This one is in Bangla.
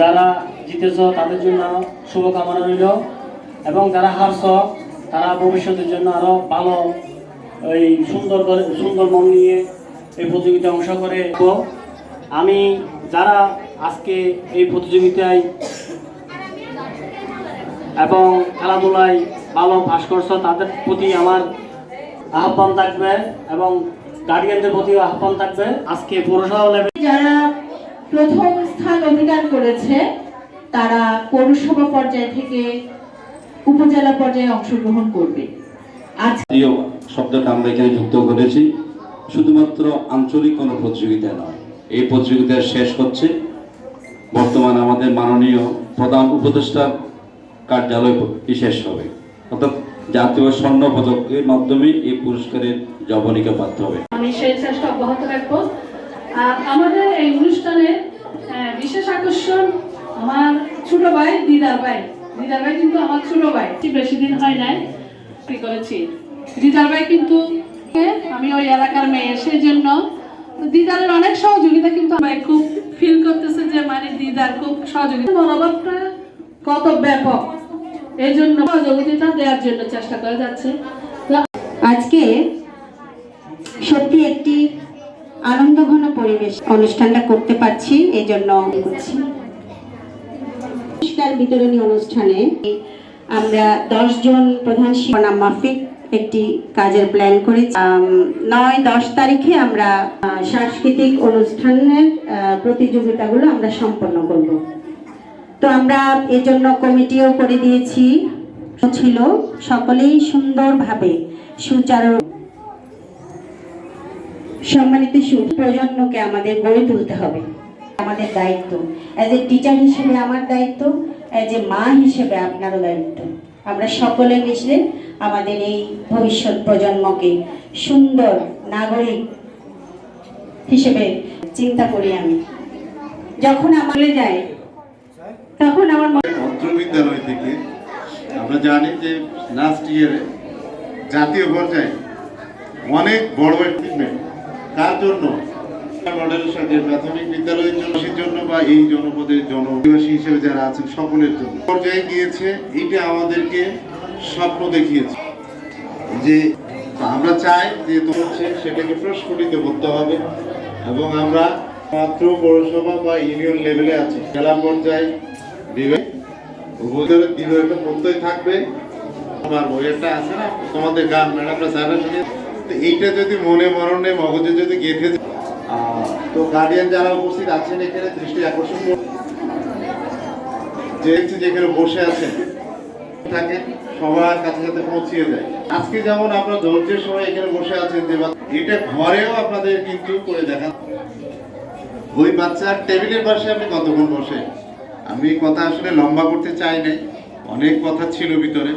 যারা জিতেছ তাদের জন্য শুভকামনা রইল। এবং যারা হারছ, তারা ভবিষ্যতের জন্য আরও ভালো এই সুন্দর করে সুন্দর মন নিয়ে এই প্রতিযোগিতায় অংশ করে আমি যারা আজকে এই প্রতিযোগিতায় এবং খেলাধুলায় ভালো পাশ করছ, তাদের প্রতি আমার আহ্বান থাকবে এবং গার্ডিয়ানদের প্রতিও আহ্বান থাকবে। আজকে পৌরসভা যারা অধিকার করেছে তারা পৌরসভা পর্যায় থেকে উপজেলা পর্যায়ে অংশগ্রহণ করবে। আজ প্রিয় শব্দটা আমরা এখানে যুক্ত করেছি শুধুমাত্র আঞ্চলিক কোনো প্রতিযোগিতা নয় এই প্রতিযোগিতা শেষ হচ্ছে। বর্তমান আমাদের মাননীয় প্রধান উপদেষ্টার কার্যালয় শেষ হবে? অর্থাৎ জাতীয় স্বর্ণ পদকের মাধ্যমে এই পুরস্কারের জবনিকা প্রাপ্ত হবে। আমি সেই চেষ্টা অব্যাহত রাখব। আমাদের এই অনুষ্ঠানে বিশেষ আকর্ষণ আমার ছোট ভাই, দিদার ভাই। দিদার ভাই কিন্তু আমার ছোট ভাই। বেশি দিন হয় নাই কি করেছি। দিদার ভাই কিন্তু আমি ওই এলাকার মেয়ে সেই জন্য দিদারের অনেক সহযোগিতা কিন্তু ভাই খুব ফিল করতেছে যে মানে দিদার খুব সহযোগিতা। মনোভাবটা কত ব্যাপক। এই জন্য সহযোগিতা দেওয়ার জন্য চেষ্টা করে যাচ্ছে। আজকে সত্যি একটি আনন্দঘন পরিবেশ অনুষ্ঠানটা করতে পারছি এই জন্য বিতরণী অনুষ্ঠানে আমরা দশজন প্রধান শিক্ষা মাফিক একটি কাজের প্ল্যান করেছি। নয়, দশ তারিখে আমরা সাংস্কৃতিক অনুষ্ঠানের প্রতিযোগিতাগুলো আমরা সম্পন্ন করব। তো আমরা এজন্য কমিটিও করে দিয়েছি। ছিল সকলেই সুন্দরভাবে সুচারু সম্মানিত প্রজন্মকে আমাদের গড়ে তুলতে হবে। আমাদের দায়িত্ব। অ্যাজ এ টিচার হিসেবে আমার দায়িত্ব অ্যাজ এ মা হিসেবে আপনারও দায়িত্ব। আমরা সকলে মিশলে আমাদের এই ভবিষ্যৎ প্রজন্মকে সুন্দর নাগরিক হিসেবে চিন্তা করি আমি। যখন আমার যায়, তখন আমার মনে মন্ত্র বিদ্যালয় থেকে আমরা জানি যে লাস্ট ইয়ারে জাতীয় পর্যায়ে অনেক বড় অ্যাচিভমেন্ট তার জন্য মডেলের সাথে প্রাথমিক বিদ্যালয়ের জন্য জন্য বা এই জনপদের জনবাসী হিসেবে যারা আছেন সকলের জন্য। পর্যায়ে গিয়েছে এটা আমাদেরকে স্বপ্ন দেখিয়েছে যে আমরা চাই যে হচ্ছে সেটাকে প্রস্ফুটিত করতে হবে এবং আমরা মাত্র পৌরসভা বা ইউনিয়ন লেভেলে আছি। জেলা পর্যায়ে বিবেক উভয়ের দৃঢ় একটা প্রত্যয় থাকবে। আমার বই একটা আছে না? তোমাদের গান, ম্যাডামরা স্যারের সঙ্গে তো এইটা যদি মনে মরণে মগজে যদি গেঁথে তো গার্ডিয়ান যারা উপস্থিত আছেন এখানে দৃষ্টি আকর্ষণ করুন। যে হচ্ছে যেখানে বসে আছেন থাকে সবার কাছে যাতে পৌঁছিয়ে যায় আজকে যেমন আপনার ধৈর্যের সময় এখানে বসে আছেন যে এটা ঘরেও আপনাদের কিন্তু করে দেখা ওই বাচ্চার টেবিলের পাশে আপনি কতক্ষণ বসে? আমি কথা আসলে লম্বা করতে চাই নাই অনেক কথা ছিল ভিতরে।